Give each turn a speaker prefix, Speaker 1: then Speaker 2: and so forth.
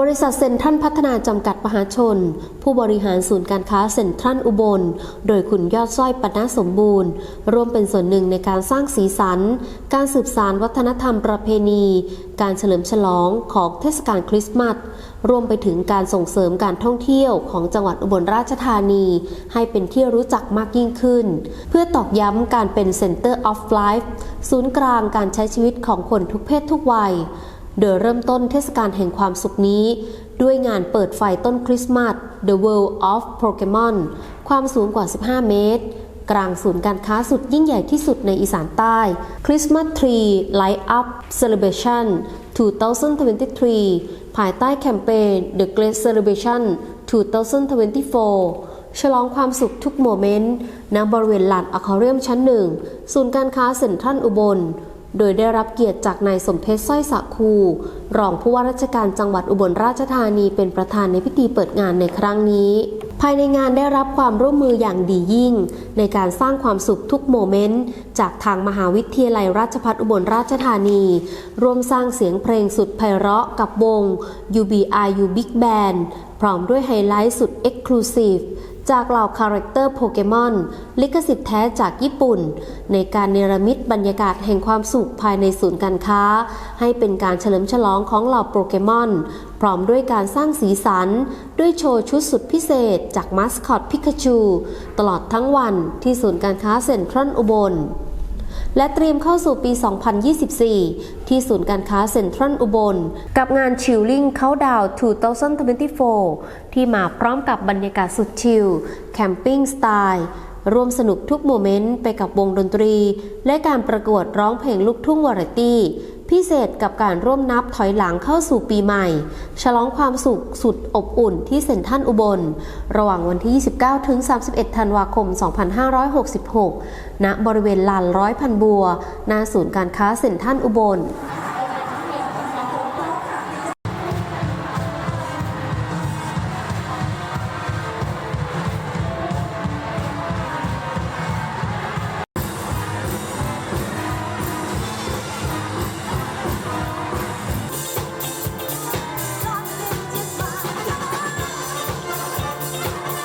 Speaker 1: บริษัทเซ็นทรัลพัฒนาจำกัดมหาชน ผู้บริหารศูนย์การค้าเซ็นทรัลอุบล โดยคุณยอดสร้อยปณะสมบูรณ์ ร่วมเป็นส่วนหนึ่งในการสร้างสีสัน การสืบสานวัฒนธรรมประเพณี การเฉลิมฉลองของเทศกาลคริสต์มาสรวมไปถึงการส่งเสริมการท่องเที่ยวของจังหวัดอุบลราชธานี ให้เป็นที่รู้จักมากยิ่งขึ้น เพื่อตอกย้ำการเป็น Center of Life ศูนย์กลางการใช้ชีวิตของคนทุกเพศทุกวัย โดยเริ่มต้นเทศกาลแห่งความสุขนี้ ด้วยงานเปิดไฟต้นคริสต์มาส The World of Pokemon ความสูงกว่า 15 เมตร กลางศูนย์การค้าสุดยิ่งใหญ่ที่สุดในอีสานใต้ Christmas Tree Light Up Celebration 2023 ภายใต้แคมเปญ The Great Celebration 2024ฉลองความสุขทุกโมเมนต์ ณ บริเวณลานอะคาเรียมชั้นหนึ่ง ศูนย์การค้าเซ็นทรัลอุบล โดยได้รับเกียรติจากนายสมเพชรสร้อยสะคู รองผู้ว่าราชการจังหวัดอุบลราชธานีเป็นประธานในพิธีเปิดงานในครั้งนี้ ภายในงานได้รับความร่วมมืออย่างดียิ่ง ในการสร้างความสุขทุกโมเมนต์ จากทางมหาวิทยาลัยราชภัฏอุบลราชธานี ร่วมสร้างเสียงเพลงสุดไพเราะกับวง UBRU Big Band พร้อมด้วยไฮไลท์สุด Exclusive จากเหล่าคาแรคเตอร์โปเกมอน ลิขสิทธิ์แท้จากญี่ปุ่น ในการเนรมิตบรรยากาศแห่งความสุขภายในศูนย์การค้า ให้เป็นการเฉลิมฉลองของเหล่าโปเกมอน พร้อมด้วยการสร้างสีสัน ด้วยโชว์ชุดสุดพิเศษ จากมาสคอตพิกาชู ตลอดทั้งวันที่ศูนย์การค้าเซ็นทรัลอุบล และเตรียมเข้าสู่ปี 2024 ที่ศูนย์การค้าเซ็นทรัลอุบล กับงานชิลลิ่งเขาดาว2024 ที่มาพร้อมกับบรรยากาศสุดชิลแคมปิ้งสไตล์ร่วมสนุกทุกโมเมนต์ไปกับวงดนตรี และการประกวดร้องเพลงลูกทุ่งวาไรตี้ พิเศษกับการร่วมนับถอยหลังเข้าสู่ปีใหม่ ฉลองความสุขสุดอบอุ่นที่เซ็นทรัลอุบล ระหว่างวันที่ 29 ถึง 31 ธันวาคม 2566 ณ บริเวณลานร้อยพันบัวหน้าศูนย์การค้าเซ็นทรัลอุบล